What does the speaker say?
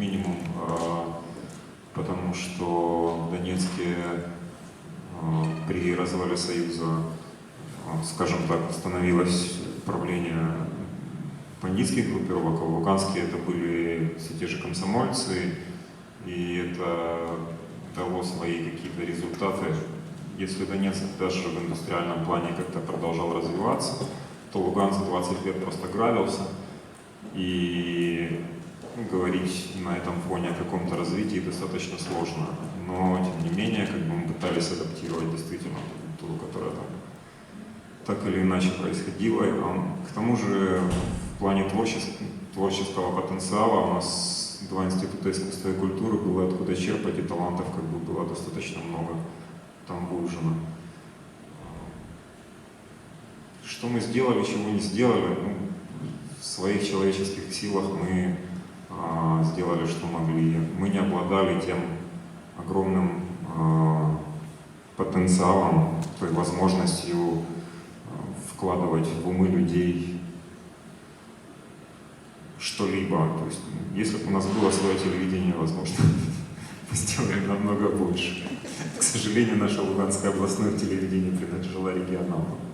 минимум, а, потому что в Донецке а, при развале Союза, а, скажем так, становилось правление бандитских группировок, а в Луганске это были все те же комсомольцы, и это дало свои какие-то результаты. Если Донецк даже в индустриальном плане как-то продолжал развиваться, то Луганск 20 лет просто грабился. И говорить на этом фоне о каком-то развитии достаточно сложно. Но, тем не менее, как бы мы пытались адаптировать действительно ту которая там так или иначе происходила. К тому же, в плане творческого, творческого потенциала у нас два института искусства и культуры было откуда черпать, и талантов как бы было достаточно много там выужено. Что мы сделали, чего не сделали, ну, в своих человеческих силах мы сделали, что могли. Мы не обладали тем огромным а, потенциалом, той возможностью а, вкладывать в умы людей что-либо. То есть, ну, если бы у нас было свое телевидение, возможно, мы сделали намного больше. К сожалению, наше Луганское областное телевидение принадлежало регионалам.